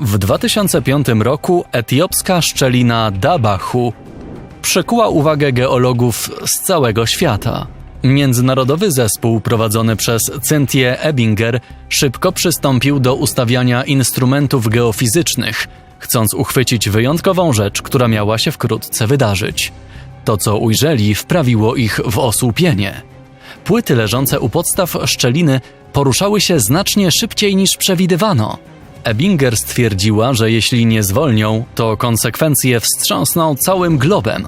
W 2005 roku etiopska szczelina Dabachu przykuła uwagę geologów z całego świata. Międzynarodowy zespół prowadzony przez Cynthię Ebinger szybko przystąpił do ustawiania instrumentów geofizycznych, chcąc uchwycić wyjątkową rzecz, która miała się wkrótce wydarzyć. To, co ujrzeli, wprawiło ich w osłupienie. Płyty leżące u podstaw szczeliny poruszały się znacznie szybciej niż przewidywano. Ebinger stwierdziła, że jeśli nie zwolnią, to konsekwencje wstrząsną całym globem.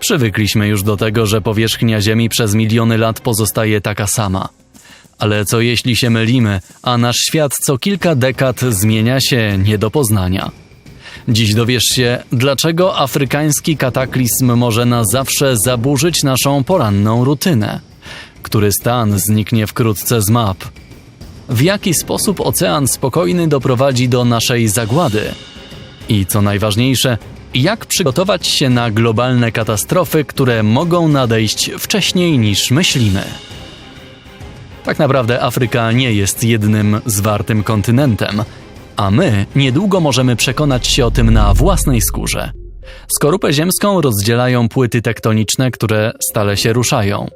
Przywykliśmy już do tego, że powierzchnia Ziemi przez miliony lat pozostaje taka sama. Ale co jeśli się mylimy, a nasz świat co kilka dekad zmienia się nie do poznania? Dziś dowiesz się, dlaczego afrykański kataklizm może na zawsze zaburzyć naszą poranną rutynę. Który stan zniknie wkrótce z map? W jaki sposób ocean spokojny doprowadzi do naszej zagłady? I co najważniejsze, jak przygotować się na globalne katastrofy, które mogą nadejść wcześniej niż myślimy? Tak naprawdę Afryka nie jest jednym zwartym kontynentem, a my niedługo możemy przekonać się o tym na własnej skórze. Skorupę ziemską rozdzielają płyty tektoniczne, które stale się ruszają.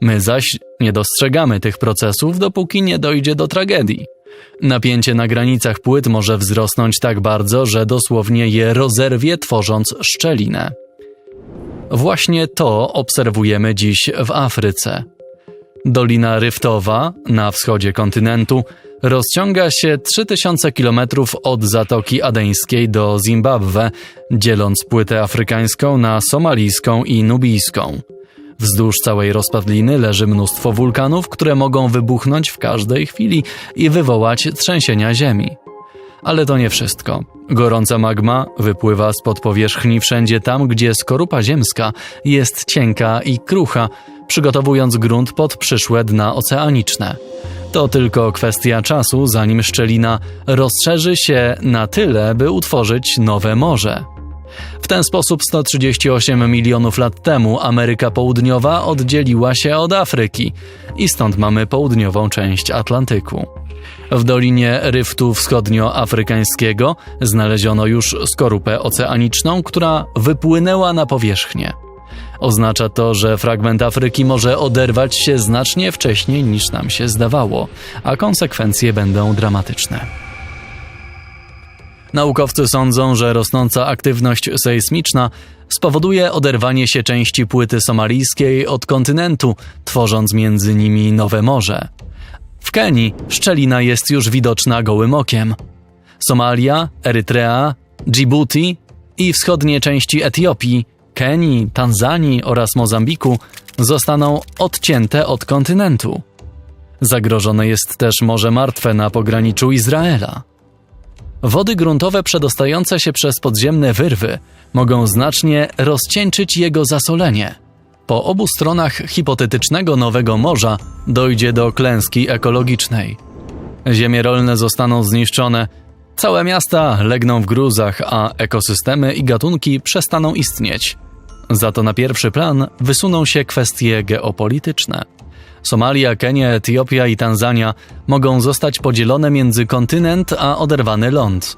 My zaś nie dostrzegamy tych procesów, dopóki nie dojdzie do tragedii. Napięcie na granicach płyt może wzrosnąć tak bardzo, że dosłownie je rozerwie, tworząc szczelinę. Właśnie to obserwujemy dziś w Afryce. Dolina Ryftowa na wschodzie kontynentu rozciąga się 3000 km od Zatoki Adeńskiej do Zimbabwe, dzieląc płytę afrykańską na somalijską i nubijską. Wzdłuż całej rozpadliny leży mnóstwo wulkanów, które mogą wybuchnąć w każdej chwili i wywołać trzęsienia ziemi. Ale to nie wszystko. Gorąca magma wypływa spod powierzchni wszędzie tam, gdzie skorupa ziemska jest cienka i krucha, przygotowując grunt pod przyszłe dna oceaniczne. To tylko kwestia czasu, zanim szczelina rozszerzy się na tyle, by utworzyć nowe morze. W ten sposób 138 milionów lat temu Ameryka Południowa oddzieliła się od Afryki i stąd mamy południową część Atlantyku. W dolinie ryftu wschodnioafrykańskiego znaleziono już skorupę oceaniczną, która wypłynęła na powierzchnię. Oznacza to, że fragment Afryki może oderwać się znacznie wcześniej niż nam się zdawało, a konsekwencje będą dramatyczne. Naukowcy sądzą, że rosnąca aktywność sejsmiczna spowoduje oderwanie się części płyty somalijskiej od kontynentu, tworząc między nimi nowe morze. W Kenii szczelina jest już widoczna gołym okiem. Somalia, Erytrea, Djibouti i wschodnie części Etiopii, Kenii, Tanzanii oraz Mozambiku zostaną odcięte od kontynentu. Zagrożone jest też Morze Martwe na pograniczu Izraela. Wody gruntowe przedostające się przez podziemne wyrwy mogą znacznie rozcieńczyć jego zasolenie. Po obu stronach hipotetycznego Nowego Morza dojdzie do klęski ekologicznej. Ziemie rolne zostaną zniszczone, całe miasta legną w gruzach, a ekosystemy i gatunki przestaną istnieć. Za to na pierwszy plan wysuną się kwestie geopolityczne. Somalia, Kenia, Etiopia i Tanzania mogą zostać podzielone między kontynent a oderwany ląd.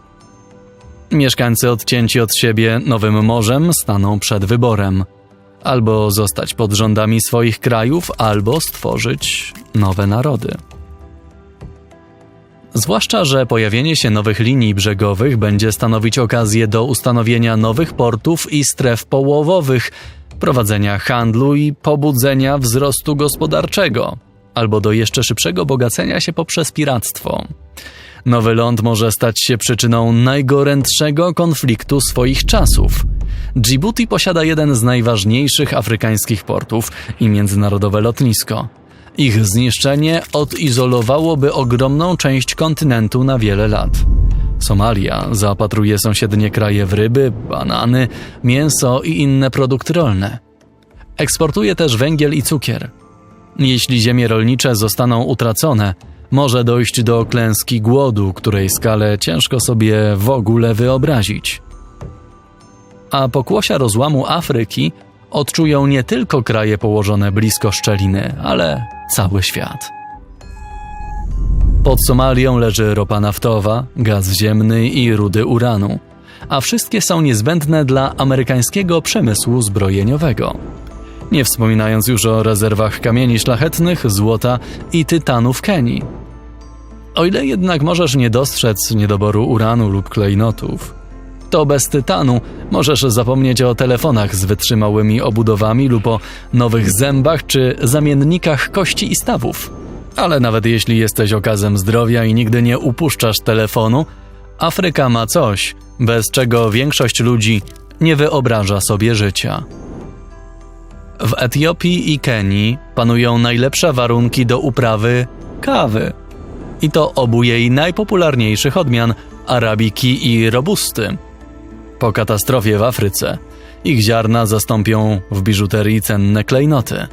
Mieszkańcy odcięci od siebie nowym morzem staną przed wyborem: albo zostać pod rządami swoich krajów, albo stworzyć nowe narody. Zwłaszcza, że pojawienie się nowych linii brzegowych będzie stanowić okazję do ustanowienia nowych portów i stref połowowych, prowadzenia handlu i pobudzenia wzrostu gospodarczego, albo do jeszcze szybszego bogacenia się poprzez piractwo. Nowy ląd może stać się przyczyną najgorętszego konfliktu swoich czasów. Djibouti posiada jeden z najważniejszych afrykańskich portów i międzynarodowe lotnisko. Ich zniszczenie odizolowałoby ogromną część kontynentu na wiele lat. Somalia zaopatruje sąsiednie kraje w ryby, banany, mięso i inne produkty rolne. Eksportuje też węgiel i cukier. Jeśli ziemie rolnicze zostaną utracone, może dojść do klęski głodu, której skalę ciężko sobie w ogóle wyobrazić. A pokłosia rozłamu Afryki odczują nie tylko kraje położone blisko szczeliny, ale cały świat. Pod Somalią leży ropa naftowa, gaz ziemny i rudy uranu, a wszystkie są niezbędne dla amerykańskiego przemysłu zbrojeniowego. Nie wspominając już o rezerwach kamieni szlachetnych, złota i tytanu w Kenii. O ile jednak możesz nie dostrzec niedoboru uranu lub klejnotów, to bez tytanu możesz zapomnieć o telefonach z wytrzymałymi obudowami lub o nowych zębach czy zamiennikach kości i stawów. Ale nawet jeśli jesteś okazem zdrowia i nigdy nie upuszczasz telefonu, Afryka ma coś, bez czego większość ludzi nie wyobraża sobie życia. W Etiopii i Kenii panują najlepsze warunki do uprawy kawy. I to obu jej najpopularniejszych odmian arabiki i robusty. Po katastrofie w Afryce ich ziarna zastąpią w biżuterii cenne klejnoty.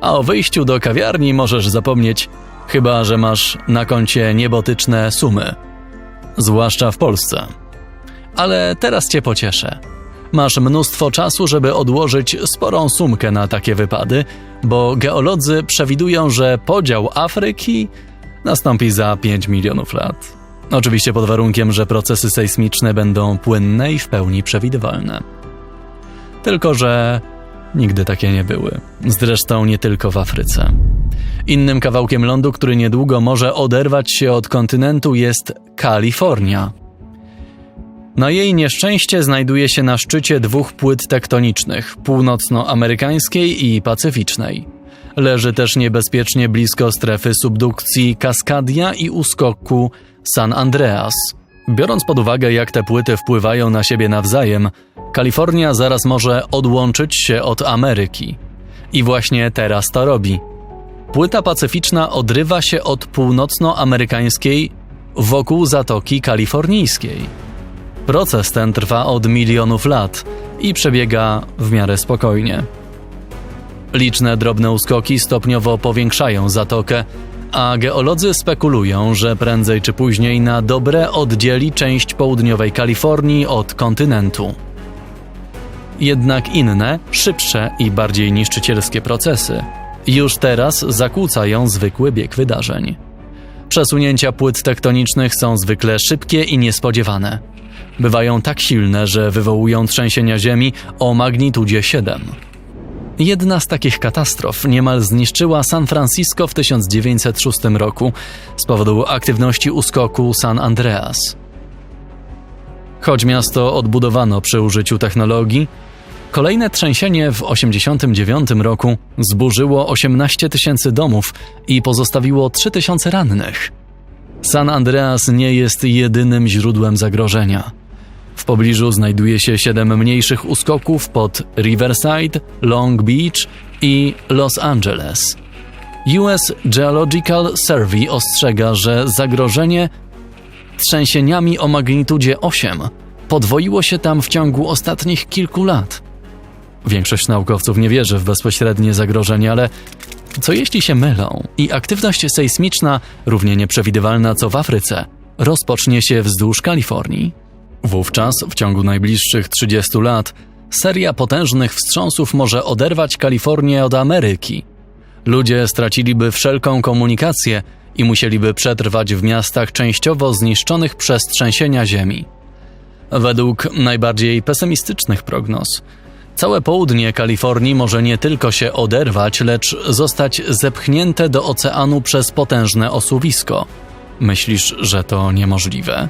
A o wyjściu do kawiarni możesz zapomnieć, chyba że masz na koncie niebotyczne sumy. Zwłaszcza w Polsce. Ale teraz cię pocieszę. Masz mnóstwo czasu, żeby odłożyć sporą sumkę na takie wypady, bo geolodzy przewidują, że podział Afryki nastąpi za 5 milionów lat. Oczywiście pod warunkiem, że procesy sejsmiczne będą płynne i w pełni przewidywalne. Tylko, że nigdy takie nie były. Zresztą nie tylko w Afryce. Innym kawałkiem lądu, który niedługo może oderwać się od kontynentu, jest Kalifornia. Na jej nieszczęście znajduje się na szczycie dwóch płyt tektonicznych północnoamerykańskiej i pacyficznej. Leży też niebezpiecznie blisko strefy subdukcji Cascadia i uskoku San Andreas. Biorąc pod uwagę, jak te płyty wpływają na siebie nawzajem, Kalifornia zaraz może odłączyć się od Ameryki. I właśnie teraz to robi. Płyta pacyficzna odrywa się od północnoamerykańskiej wokół Zatoki Kalifornijskiej. Proces ten trwa od milionów lat i przebiega w miarę spokojnie. Liczne drobne uskoki stopniowo powiększają zatokę, a geolodzy spekulują, że prędzej czy później na dobre oddzieli część południowej Kalifornii od kontynentu. Jednak inne, szybsze i bardziej niszczycielskie procesy już teraz zakłócają zwykły bieg wydarzeń. Przesunięcia płyt tektonicznych są zwykle szybkie i niespodziewane. Bywają tak silne, że wywołują trzęsienia ziemi o magnitudzie 7. Jedna z takich katastrof niemal zniszczyła San Francisco w 1906 roku z powodu aktywności uskoku San Andreas. Choć miasto odbudowano przy użyciu technologii, kolejne trzęsienie w 1989 roku zburzyło 18 tysięcy domów i pozostawiło 3 tysiące rannych. San Andreas nie jest jedynym źródłem zagrożenia. W pobliżu znajduje się siedem mniejszych uskoków pod Riverside, Long Beach i Los Angeles. US Geological Survey ostrzega, że zagrożenie trzęsieniami o magnitudzie 8 podwoiło się tam w ciągu ostatnich kilku lat. Większość naukowców nie wierzy w bezpośrednie zagrożenie, ale co jeśli się mylą i aktywność sejsmiczna, równie nieprzewidywalna co w Afryce, rozpocznie się wzdłuż Kalifornii? Wówczas, w ciągu najbliższych 30 lat, seria potężnych wstrząsów może oderwać Kalifornię od Ameryki. Ludzie straciliby wszelką komunikację i musieliby przetrwać w miastach częściowo zniszczonych przez trzęsienia ziemi. Według najbardziej pesymistycznych prognoz, całe południe Kalifornii może nie tylko się oderwać, lecz zostać zepchnięte do oceanu przez potężne osuwisko. Myślisz, że to niemożliwe?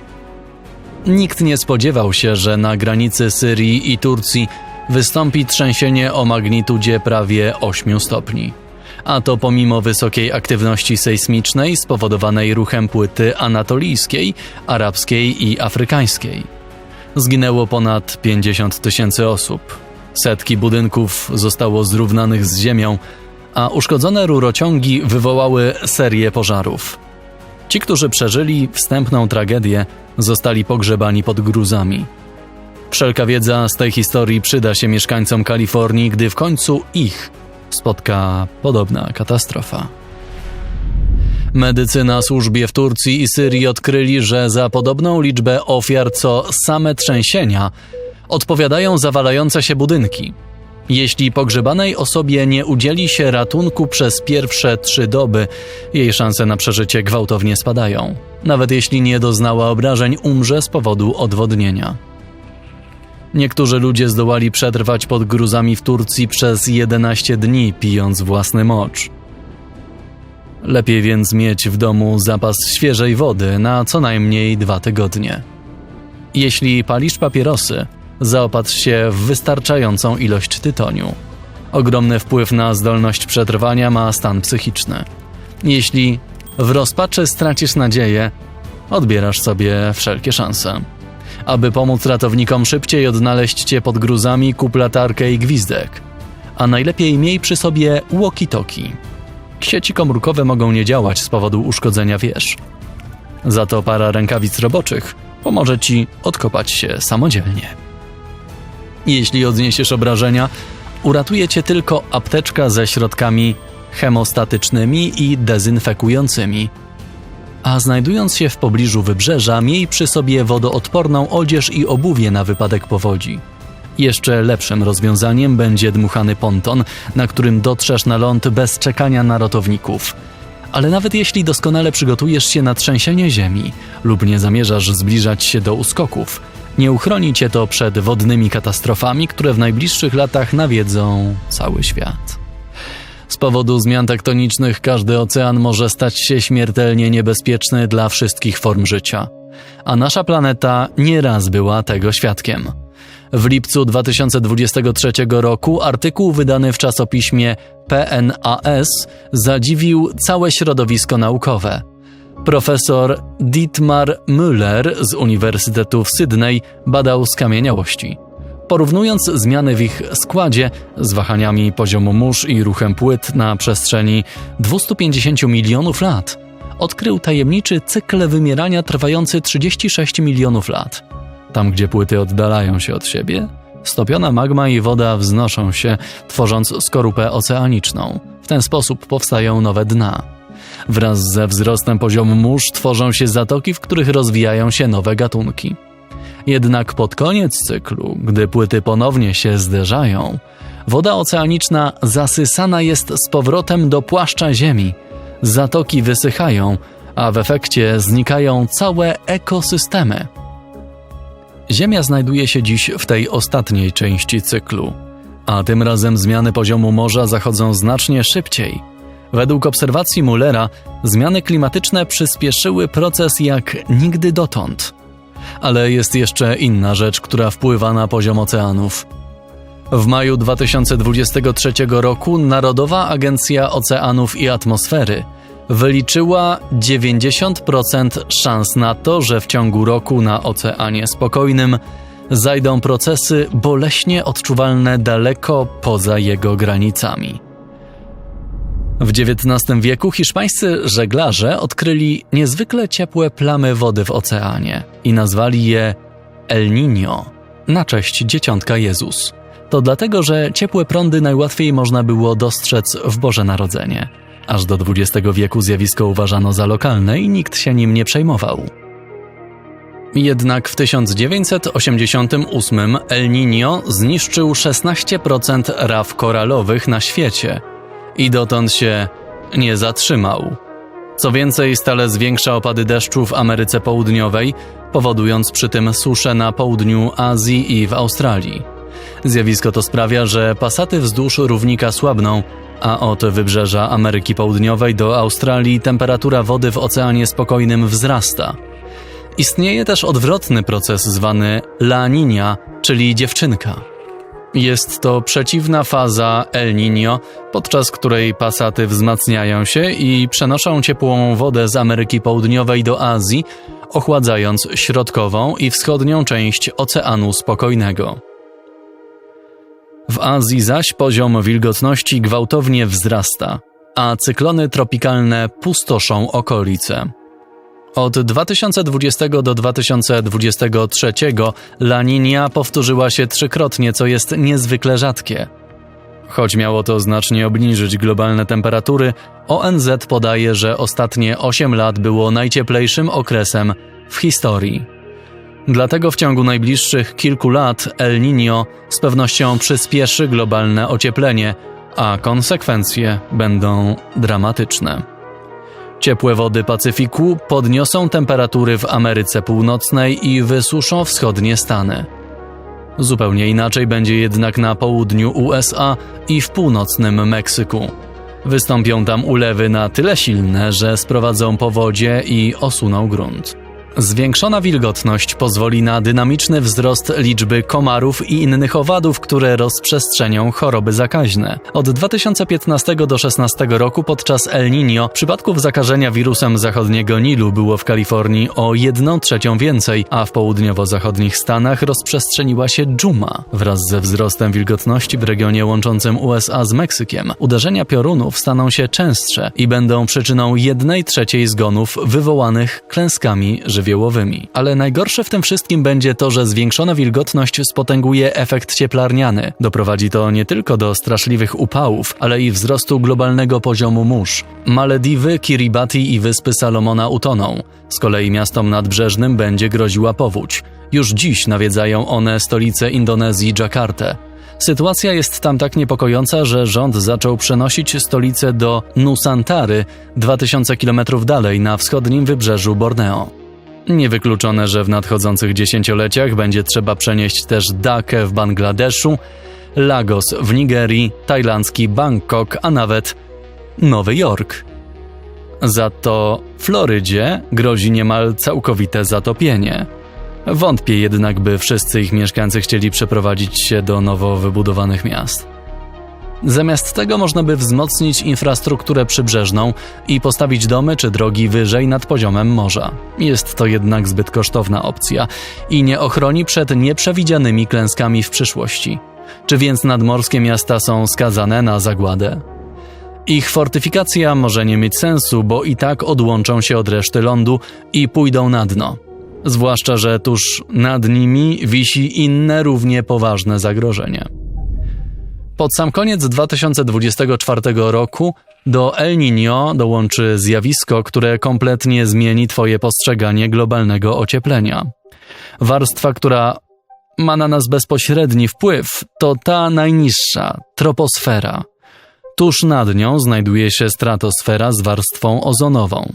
Nikt nie spodziewał się, że na granicy Syrii i Turcji wystąpi trzęsienie o magnitudzie prawie 8 stopni. A to pomimo wysokiej aktywności sejsmicznej spowodowanej ruchem płyty anatolijskiej, arabskiej i afrykańskiej. Zginęło ponad 50 tysięcy osób. Setki budynków zostało zrównanych z ziemią, a uszkodzone rurociągi wywołały serię pożarów. Ci, którzy przeżyli wstępną tragedię, zostali pogrzebani pod gruzami. Wszelka wiedza z tej historii przyda się mieszkańcom Kalifornii, gdy w końcu ich spotka podobna katastrofa. Medycy na służbie w Turcji i Syrii odkryli, że za podobną liczbę ofiar co same trzęsienia odpowiadają zawalające się budynki. Jeśli pogrzebanej osobie nie udzieli się ratunku przez pierwsze trzy doby, jej szanse na przeżycie gwałtownie spadają. Nawet jeśli nie doznała obrażeń, umrze z powodu odwodnienia. Niektórzy ludzie zdołali przetrwać pod gruzami w Turcji przez 11 dni, pijąc własny mocz. Lepiej więc mieć w domu zapas świeżej wody na co najmniej dwa tygodnie. Jeśli palisz papierosy, zaopatrz się w wystarczającą ilość tytoniu. Ogromny wpływ na zdolność przetrwania ma stan psychiczny. Jeśli w rozpaczy stracisz nadzieję, odbierasz sobie wszelkie szanse. Aby pomóc ratownikom szybciej odnaleźć cię pod gruzami, kup latarkę i gwizdek. A najlepiej miej przy sobie walkie-talkie. Sieci komórkowe mogą nie działać z powodu uszkodzenia wież. Za to para rękawic roboczych pomoże ci odkopać się samodzielnie. Jeśli odniesiesz obrażenia, uratuje cię tylko apteczka ze środkami hemostatycznymi i dezynfekującymi. A znajdując się w pobliżu wybrzeża, miej przy sobie wodoodporną odzież i obuwie na wypadek powodzi. Jeszcze lepszym rozwiązaniem będzie dmuchany ponton, na którym dotrzesz na ląd bez czekania na ratowników. Ale nawet jeśli doskonale przygotujesz się na trzęsienie ziemi lub nie zamierzasz zbliżać się do uskoków, nie uchroni cię to przed wodnymi katastrofami, które w najbliższych latach nawiedzą cały świat. Z powodu zmian tektonicznych każdy ocean może stać się śmiertelnie niebezpieczny dla wszystkich form życia. A nasza planeta nieraz była tego świadkiem. W lipcu 2023 roku artykuł wydany w czasopiśmie PNAS zadziwił całe środowisko naukowe. Profesor Dietmar Müller z Uniwersytetu w Sydney badał skamieniałości. Porównując zmiany w ich składzie z wahaniami poziomu mórz i ruchem płyt na przestrzeni 250 milionów lat, odkrył tajemniczy cykl wymierania trwający 36 milionów lat. Tam, gdzie płyty oddalają się od siebie, stopiona magma i woda wznoszą się, tworząc skorupę oceaniczną. W ten sposób powstają nowe dna. Wraz ze wzrostem poziomu mórz tworzą się zatoki, w których rozwijają się nowe gatunki. Jednak pod koniec cyklu, gdy płyty ponownie się zderzają, woda oceaniczna zasysana jest z powrotem do płaszcza Ziemi. Zatoki wysychają, a w efekcie znikają całe ekosystemy. Ziemia znajduje się dziś w tej ostatniej części cyklu, a tym razem zmiany poziomu morza zachodzą znacznie szybciej. Według obserwacji Mullera, zmiany klimatyczne przyspieszyły proces jak nigdy dotąd. Ale jest jeszcze inna rzecz, która wpływa na poziom oceanów. W maju 2023 roku Narodowa Agencja Oceanów i Atmosfery wyliczyła 90% szans na to, że w ciągu roku na Oceanie Spokojnym zajdą procesy boleśnie odczuwalne daleko poza jego granicami. W XIX wieku hiszpańscy żeglarze odkryli niezwykle ciepłe plamy wody w oceanie i nazwali je El Niño na cześć dzieciątka Jezus. To dlatego, że ciepłe prądy najłatwiej można było dostrzec w Boże Narodzenie. Aż do XX wieku zjawisko uważano za lokalne i nikt się nim nie przejmował. Jednak w 1988 El Niño zniszczył 16% raf koralowych na świecie i dotąd się nie zatrzymał. Co więcej, stale zwiększa opady deszczu w Ameryce Południowej, powodując przy tym suszę na południu Azji i w Australii. Zjawisko to sprawia, że pasaty wzdłuż równika słabną, a od wybrzeża Ameryki Południowej do Australii temperatura wody w Oceanie Spokojnym wzrasta. Istnieje też odwrotny proces zwany La Niña, czyli dziewczynka. Jest to przeciwna faza El Niño, podczas której pasaty wzmacniają się i przenoszą ciepłą wodę z Ameryki Południowej do Azji, ochładzając środkową i wschodnią część Oceanu Spokojnego. W Azji zaś poziom wilgotności gwałtownie wzrasta, a cyklony tropikalne pustoszą okolice. Od 2020 do 2023 La Niña powtórzyła się trzykrotnie, co jest niezwykle rzadkie. Choć miało to znacznie obniżyć globalne temperatury, ONZ podaje, że ostatnie 8 lat było najcieplejszym okresem w historii. Dlatego w ciągu najbliższych kilku lat El Niño z pewnością przyspieszy globalne ocieplenie, a konsekwencje będą dramatyczne. Ciepłe wody Pacyfiku podniosą temperatury w Ameryce Północnej i wysuszą wschodnie Stany. Zupełnie inaczej będzie jednak na południu USA i w północnym Meksyku. Wystąpią tam ulewy na tyle silne, że sprowadzą powodzie i osuną grunt. Zwiększona wilgotność pozwoli na dynamiczny wzrost liczby komarów i innych owadów, które rozprzestrzenią choroby zakaźne. Od 2015 do 2016 roku podczas El Niño przypadków zakażenia wirusem zachodniego Nilu było w Kalifornii o 1 trzecią więcej, a w południowo-zachodnich Stanach rozprzestrzeniła się dżuma. Wraz ze wzrostem wilgotności w regionie łączącym USA z Meksykiem, uderzenia piorunów staną się częstsze i będą przyczyną 1 trzeciej zgonów wywołanych klęskami żywiołowymi żywiołowymi. Ale najgorsze w tym wszystkim będzie to, że zwiększona wilgotność spotęguje efekt cieplarniany. Doprowadzi to nie tylko do straszliwych upałów, ale i wzrostu globalnego poziomu mórz. Malediwy, Kiribati i wyspy Salomona utoną. Z kolei miastom nadbrzeżnym będzie groziła powódź. Już dziś nawiedzają one stolicę Indonezji Dżakartę. Sytuacja jest tam tak niepokojąca, że rząd zaczął przenosić stolicę do Nusantary, 2000 km dalej na wschodnim wybrzeżu Borneo. Niewykluczone, że w nadchodzących dziesięcioleciach będzie trzeba przenieść też Dakę w Bangladeszu, Lagos w Nigerii, tajlandzki Bangkok, a nawet Nowy Jork. Za to Florydzie grozi niemal całkowite zatopienie. Wątpię jednak, by wszyscy ich mieszkańcy chcieli przeprowadzić się do nowo wybudowanych miast. Zamiast tego można by wzmocnić infrastrukturę przybrzeżną i postawić domy czy drogi wyżej nad poziomem morza. Jest to jednak zbyt kosztowna opcja i nie ochroni przed nieprzewidzianymi klęskami w przyszłości. Czy więc nadmorskie miasta są skazane na zagładę? Ich fortyfikacja może nie mieć sensu, bo i tak odłączą się od reszty lądu i pójdą na dno. Zwłaszcza, że tuż nad nimi wisi inne równie poważne zagrożenie. Pod sam koniec 2024 roku do El Niño dołączy zjawisko, które kompletnie zmieni Twoje postrzeganie globalnego ocieplenia. Warstwa, która ma na nas bezpośredni wpływ, to ta najniższa troposfera. Tuż nad nią znajduje się stratosfera z warstwą ozonową.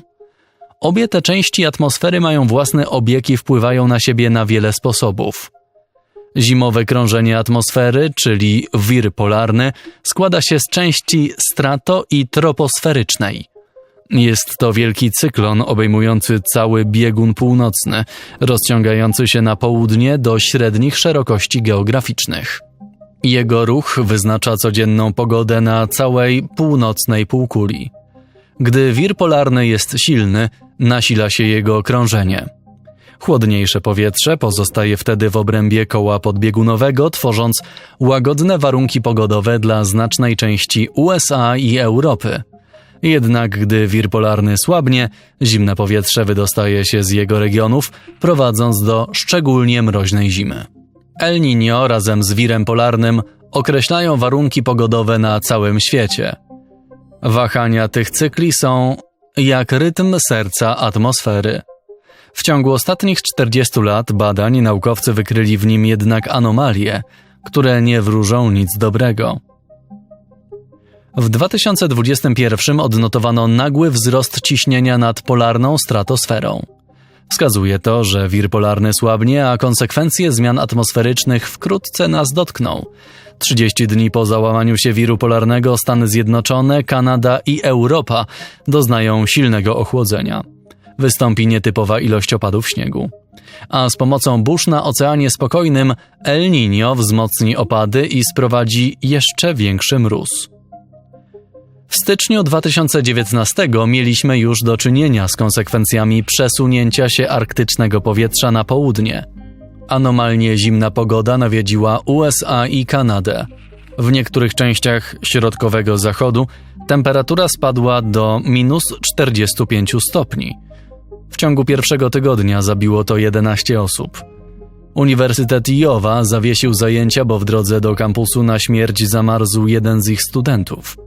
Obie te części atmosfery mają własne obieg i wpływają na siebie na wiele sposobów. Zimowe krążenie atmosfery, czyli wir polarny, składa się z części strato i troposferycznej. Jest to wielki cyklon obejmujący cały biegun północny, rozciągający się na południe do średnich szerokości geograficznych. Jego ruch wyznacza codzienną pogodę na całej północnej półkuli. Gdy wir polarny jest silny, nasila się jego krążenie. Chłodniejsze powietrze pozostaje wtedy w obrębie koła podbiegunowego, tworząc łagodne warunki pogodowe dla znacznej części USA i Europy. Jednak gdy wir polarny słabnie, zimne powietrze wydostaje się z jego regionów, prowadząc do szczególnie mroźnej zimy. El Niño razem z wirem polarnym określają warunki pogodowe na całym świecie. Wahania tych cykli są jak rytm serca atmosfery. W ciągu ostatnich 40 lat badań naukowcy wykryli w nim jednak anomalie, które nie wróżą nic dobrego. W 2021 odnotowano nagły wzrost ciśnienia nad polarną stratosferą. Wskazuje to, że wir polarny słabnie, a konsekwencje zmian atmosferycznych wkrótce nas dotkną. 30 dni po załamaniu się wiru polarnego Stany Zjednoczone, Kanada i Europa doznają silnego ochłodzenia wystąpi nietypowa ilość opadów śniegu. A z pomocą burz na Oceanie Spokojnym El Niño wzmocni opady i sprowadzi jeszcze większy mróz. W styczniu 2019 mieliśmy już do czynienia z konsekwencjami przesunięcia się arktycznego powietrza na południe. Anomalnie zimna pogoda nawiedziła USA i Kanadę. W niektórych częściach środkowego zachodu temperatura spadła do minus 45 stopni w ciągu pierwszego tygodnia zabiło to 11 osób. Uniwersytet Iowa zawiesił zajęcia, bo w drodze do kampusu na śmierć zamarzł jeden z ich studentów.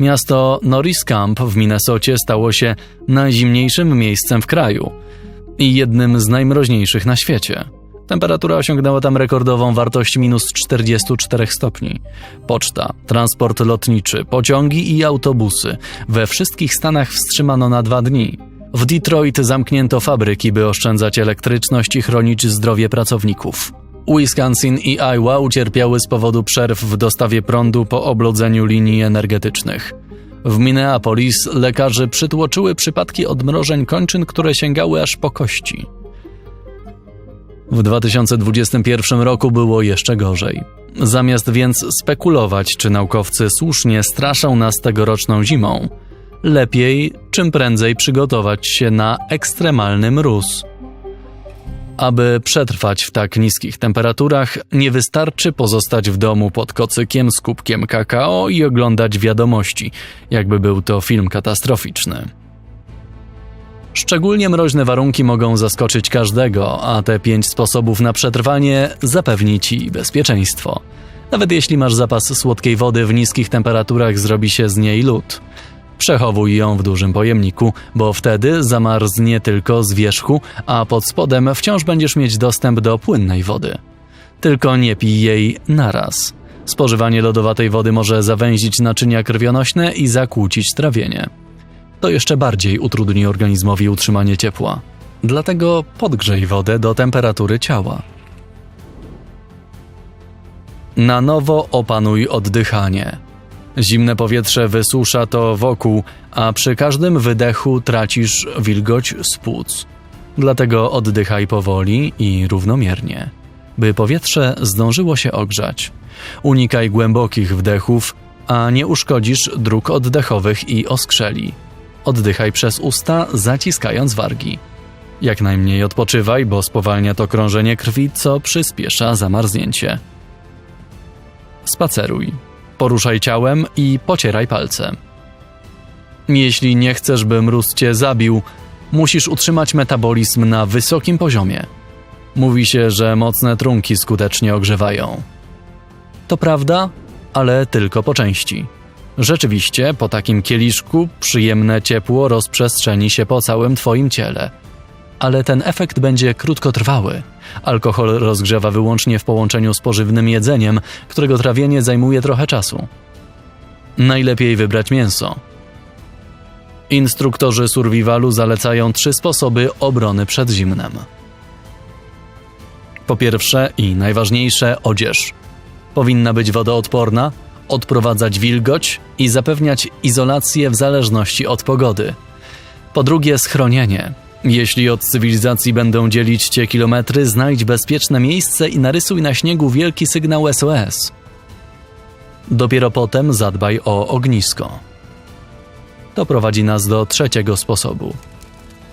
Miasto Norris Camp w Minnesocie stało się najzimniejszym miejscem w kraju. i jednym z najmroźniejszych na świecie. Temperatura osiągnęła tam rekordową wartość minus 44 stopni. Poczta, transport lotniczy, pociągi i autobusy we wszystkich stanach wstrzymano na dwa dni. W Detroit zamknięto fabryki, by oszczędzać elektryczność i chronić zdrowie pracowników. Wisconsin i Iowa ucierpiały z powodu przerw w dostawie prądu po oblodzeniu linii energetycznych. W Minneapolis lekarze przytłoczyły przypadki odmrożeń kończyn, które sięgały aż po kości. W 2021 roku było jeszcze gorzej. Zamiast więc spekulować, czy naukowcy słusznie straszą nas tegoroczną zimą, lepiej czym prędzej przygotować się na ekstremalny mróz. Aby przetrwać w tak niskich temperaturach, nie wystarczy pozostać w domu pod kocykiem z kubkiem kakao i oglądać wiadomości, jakby był to film katastroficzny. Szczególnie mroźne warunki mogą zaskoczyć każdego, a te pięć sposobów na przetrwanie zapewni ci bezpieczeństwo. Nawet jeśli masz zapas słodkiej wody w niskich temperaturach, zrobi się z niej lód. Przechowuj ją w dużym pojemniku, bo wtedy zamarznie tylko z wierzchu, a pod spodem wciąż będziesz mieć dostęp do płynnej wody. Tylko nie pij jej naraz. Spożywanie lodowatej wody może zawęzić naczynia krwionośne i zakłócić trawienie. To jeszcze bardziej utrudni organizmowi utrzymanie ciepła. Dlatego podgrzej wodę do temperatury ciała. Na nowo opanuj oddychanie. Zimne powietrze wysusza to wokół, a przy każdym wydechu tracisz wilgoć z płuc. Dlatego oddychaj powoli i równomiernie, by powietrze zdążyło się ogrzać. Unikaj głębokich wdechów, a nie uszkodzisz dróg oddechowych i oskrzeli. Oddychaj przez usta, zaciskając wargi. Jak najmniej odpoczywaj, bo spowalnia to krążenie krwi, co przyspiesza zamarznięcie. Spaceruj. Poruszaj ciałem i pocieraj palce. Jeśli nie chcesz, by mróz cię zabił, musisz utrzymać metabolizm na wysokim poziomie. Mówi się, że mocne trunki skutecznie ogrzewają. To prawda, ale tylko po części. Rzeczywiście, po takim kieliszku przyjemne ciepło rozprzestrzeni się po całym Twoim ciele. Ale ten efekt będzie krótkotrwały. Alkohol rozgrzewa wyłącznie w połączeniu z pożywnym jedzeniem, którego trawienie zajmuje trochę czasu. Najlepiej wybrać mięso. Instruktorzy survivalu zalecają trzy sposoby obrony przed zimnem. Po pierwsze i najważniejsze odzież. Powinna być wodoodporna, odprowadzać wilgoć i zapewniać izolację w zależności od pogody. Po drugie, schronienie. Jeśli od cywilizacji będą dzielić cię kilometry, znajdź bezpieczne miejsce i narysuj na śniegu wielki sygnał SOS. Dopiero potem zadbaj o ognisko. To prowadzi nas do trzeciego sposobu.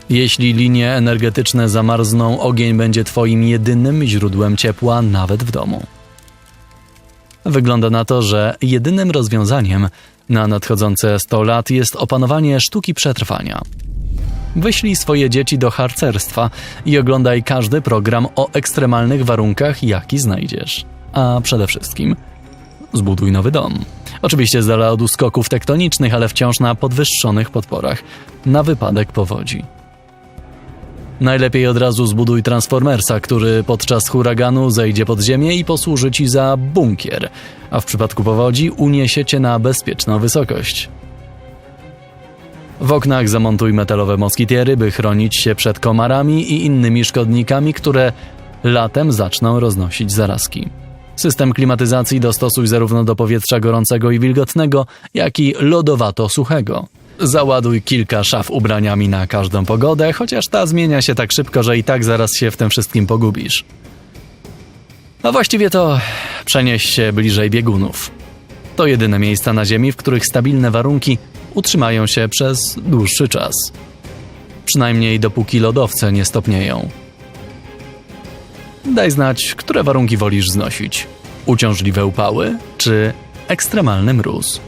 Jeśli linie energetyczne zamarzną, ogień będzie Twoim jedynym źródłem ciepła, nawet w domu. Wygląda na to, że jedynym rozwiązaniem na nadchodzące 100 lat jest opanowanie sztuki przetrwania. Wyślij swoje dzieci do harcerstwa i oglądaj każdy program o ekstremalnych warunkach, jaki znajdziesz. A przede wszystkim zbuduj nowy dom. Oczywiście z dala od uskoków tektonicznych, ale wciąż na podwyższonych podporach, na wypadek powodzi. Najlepiej od razu zbuduj transformersa, który podczas huraganu zejdzie pod ziemię i posłuży ci za bunkier, a w przypadku powodzi uniesie cię na bezpieczną wysokość. W oknach zamontuj metalowe moskitiery, by chronić się przed komarami i innymi szkodnikami, które latem zaczną roznosić zarazki. System klimatyzacji dostosuj zarówno do powietrza gorącego i wilgotnego, jak i lodowato-suchego. Załaduj kilka szaf ubraniami na każdą pogodę, chociaż ta zmienia się tak szybko, że i tak zaraz się w tym wszystkim pogubisz. A właściwie to przenieś się bliżej biegunów. To jedyne miejsca na Ziemi, w których stabilne warunki utrzymają się przez dłuższy czas. Przynajmniej dopóki lodowce nie stopnieją. Daj znać, które warunki wolisz znosić: uciążliwe upały czy ekstremalny mróz.